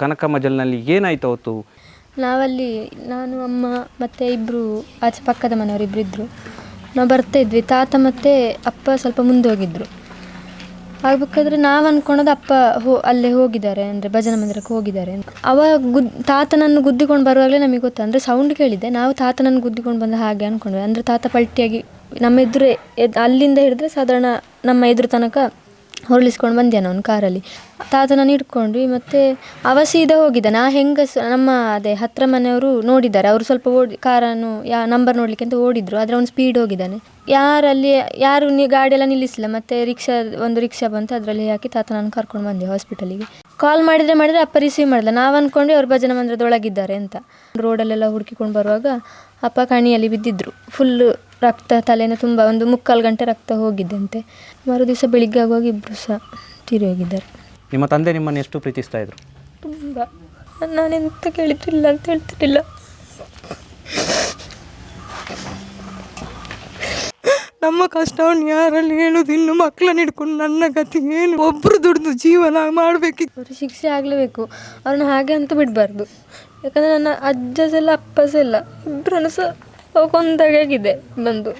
ಕನಕಮ್ಮ ಮಜಲ್ನಲ್ಲಿ ಏನಾಯ್ತು ಅವತ್ತು? ನಾವಲ್ಲಿ ನಾನು, ಅಮ್ಮ ಮತ್ತು ಇಬ್ಬರು ಆಚೆ ಪಕ್ಕದ ಮನೆಯವರು ಇಬ್ಬರು ಇದ್ರು. ನಾವು ಬರ್ತಾ ಇದ್ವಿ. ತಾತ ಮತ್ತೆ ಅಪ್ಪ ಸ್ವಲ್ಪ ಮುಂದೆ ಹೋಗಿದ್ರು. ಆಗ್ಬೇಕಾದ್ರೆ ನಾವು ಅಂದ್ಕೊಳೋದು ಅಪ್ಪ ಹೋ, ಅಲ್ಲೇ ಹೋಗಿದ್ದಾರೆ ಅಂದರೆ ಭಜನ ಮಂದಿರಕ್ಕೆ ಹೋಗಿದ್ದಾರೆ ಅವ ಗುದ್, ತಾತನನ್ನು ಗುದ್ದಿಕೊಂಡು ಬರುವಾಗಲೇ ನಮಗೆ ಗೊತ್ತು. ಅಂದರೆ ಸೌಂಡ್ ಕೇಳಿದೆ ನಾವು ತಾತನನ್ನು ಗುದ್ದಿಕೊಂಡು ಬಂದ ಹಾಗೆ ಅಂದ್ಕೊಂಡ್ವಿ ಅಂದರೆ ತಾತ ಪಲ್ಟಿಯಾಗಿ ನಮ್ಮ ಎದುರೇ, ಎದ್, ಅಲ್ಲಿಂದ ಹಿಡಿದ್ರೆ ಸಾಧಾರಣ ನಮ್ಮ ಎದುರು ತನಕ ಹೊರಳಿಸ್ಕೊಂಡು ಬಂದ್ಯಾನ ಅವನು ಕಾರಲ್ಲಿ. ತಾತನನ್ನು ಇಟ್ಕೊಂಡ್ವಿ ಮತ್ತು ಅವ ಸೀದಾ ಹೋಗಿದ್ದ. ನಾ ಹೆಂಗಸ, ನಮ್ಮ ಅದೇ ಹತ್ರ ಮನೆಯವರು ನೋಡಿದ್ದಾರೆ. ಅವರು ಸ್ವಲ್ಪ ಓಡಿ, ಕಾರನ್ನು, ಯಾ ನಂಬರ್ ನೋಡಲಿಕ್ಕೆ ಅಂತ ಓಡಿದ್ರು. ಆದರೆ ಅವ್ನು ಸ್ಪೀಡ್ ಹೋಗಿದ್ದಾನೆ. ಯಾರಲ್ಲಿ, ಯಾರು ನೀ, ಗಾಡಿಯೆಲ್ಲ ನಿಲ್ಲಿಸಿಲ್ಲ ಮತ್ತು ರಿಕ್ಷಾ, ಒಂದು ರಿಕ್ಷಾ ಬಂತು. ಅದರಲ್ಲಿ ಹಾಕಿ ತಾತನನ್ನು ಕರ್ಕೊಂಡು ಬಂದೆ ಹಾಸ್ಪಿಟಲಿಗೆ ಕಾಲ್ ಮಾಡಿದರೆ ಮಾಡಿದರೆ ಅಪ್ಪ ರಿಸೀವ್ ಮಾಡಿಲ್ಲ ನಾವು ಅಂದ್ಕೊಂಡ್ವಿ ಅವ್ರು ಭಜನ ಮಂದಿರದೊಳಗಿದ್ದಾರೆ ಅಂತ. ರೋಡಲ್ಲೆಲ್ಲ ಹುಡುಕಿಕೊಂಡು ಬರುವಾಗ ಅಪ್ಪ ಕಣಿಯಲ್ಲಿ ಬಿದ್ದಿದ್ರು. ಫುಲ್ಲು ರಕ್ತ ತಲೆನ ತುಂಬ ಒಂದು ಮುಕ್ಕಾಲು ಗಂಟೆ ರಕ್ತ ಹೋಗಿದ್ದಂತೆ. ಮರು ದಿವಸ ಬೆಳಿಗ್ಗೆ ಆಗುವಾಗ ಇಬ್ಬರು ಸಹ ತೀರಿ ಹೋಗಿದ್ದಾರೆ. ನಿಮ್ಮ ತಂದೆ ನಿಮ್ಮನ್ನು ಎಷ್ಟು ಪ್ರೀತಿಸ್ತಾ ಇದ್ರು? ತುಂಬ. ನಾನೆಂತ ಕೇಳಿದ್ರಿಲ್ಲ ಅಂತ ಹೇಳ್ತಿರಲಿಲ್ಲ. ನಮ್ಮ ಕಷ್ಟವನ್ನು ಯಾರಲ್ಲಿ ಹೇಳೋದು ಇನ್ನು ಮಕ್ಕಳನ್ನ ಹಿಡ್ಕೊಂಡು ನನ್ನ ಗತಿ ಏನು? ಒಬ್ರು ದುಡ್ದು ಜೀವನ ಮಾಡಬೇಕಿತ್ತು. ಅವ್ರ ಶಿಕ್ಷೆ ಆಗಲೇಬೇಕು. ಅವ್ರನ್ನ ಹಾಗೆ ಅಂತ ಬಿಡಬಾರ್ದು. ಯಾಕಂದರೆ ನನ್ನ ಅಜ್ಜಸೆಲ್ಲ ಅಪ್ಪಸೆಲ್ಲ ಇಬ್ಬರನ್ನು ಸಹ ಕೊಂದಾಗೆ ಆಗಿದೆ ಬಂದು